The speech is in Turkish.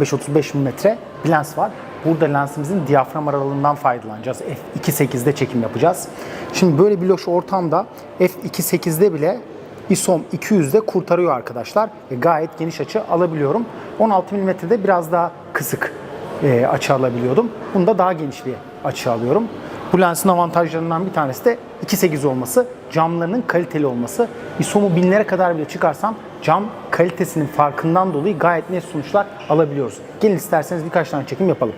15-35 mm bir lens var. Burada lensimizin diyafram aralığından faydalanacağız. f2.8'de çekim yapacağız. Şimdi böyle bir loş ortamda f2.8'de bile ISOM 200'de kurtarıyor arkadaşlar. Ve gayet geniş açı alabiliyorum. 16 mm'de biraz daha kısık e, açı alabiliyordum. Bunda daha geniş bir açı alıyorum. Bu lensin avantajlarından bir tanesi de 2.8 olması, camlarının kaliteli olması. ISO'mu binlere kadar bile çıkarsam cam kalitesinin farkından dolayı gayet net sonuçlar alabiliyoruz. Gelin isterseniz birkaç tane çekim yapalım.